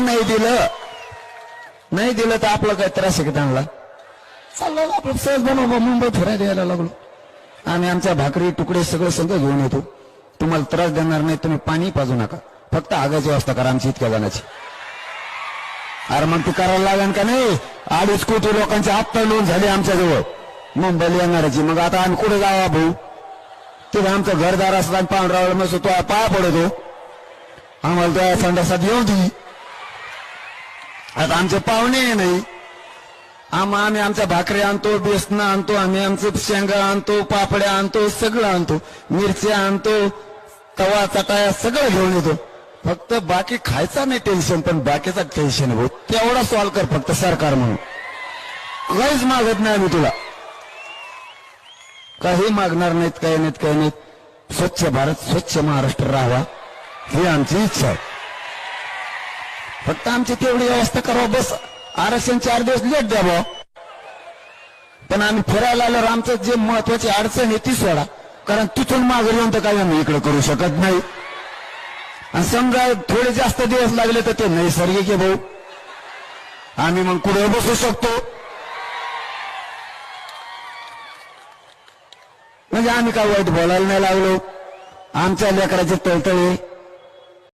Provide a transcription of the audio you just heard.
नाही दिलं. नाही दिलं तर आपलं काय त्रास आहे का त्यांना? चाललो आपलं सहज बनव मुंबई फिरायला यायला लागलो. आम्ही आमच्या भाकरी तुकडे सगळं सगळं घेऊन येतो. तुम्हाला त्रास देणार नाही तुम्ही पाणी पाजू नका. फक्त आगाची व्यवस्था करा आमची इतक्या जणांची. अरे मग ती करायला लागेल का नाही? अडीच कोटी लोकांचे आत्ता लोन झाले आमच्याजवळ. मुंबईला येणाऱ्याची. मग आता आम्ही कुठे जावा भाऊ? तिथे आमचं घरदार असताना पांढरावळ मस्त तो पाया पडतो. आम्हाला त्या संडासात येऊ दे. आता आमचे पाहुणे नाही आम आम्ही आमच्या भाकरी आणतो बेसनं आणतो आम्ही आमचं शेंगा आणतो पापड्या आणतो सगळं आणतो. मिरच्या आणतो तवा चटाया सगळं घेऊन येतो. फक्त बाकी खायचा नाही टेन्शन पण बाकीचा टेन्शन भाऊ. तेवढा सॉल्व कर फक्त सरकार म्हणून. काहीच मागत नाही आम्ही तुला. काही मागणार नाहीत काही नाहीत काही नाहीत. स्वच्छ भारत स्वच्छ महाराष्ट्र राहावा ही आमची इच्छा आहे. फक्त आमची तेवढी व्यवस्था करावं बस. आरक्षण चार दिवस लेट द्यावं पण आम्ही फिरायला आल्यावर आमचं जे महत्वाची अडचण आहे ती सोडा. कारण तिथून मागे येऊन तर काही आम्ही इकडे करू शकत नाही. आणि समजा थोडे जास्त दिवस लागले तर ते नैसर्गिक आहे भाऊ. आम्ही मग कुठे बसू शकतो? म्हणजे आम्ही काय वाईट बोलायला नाही लागलो. आमच्या लेकराचे तळतळे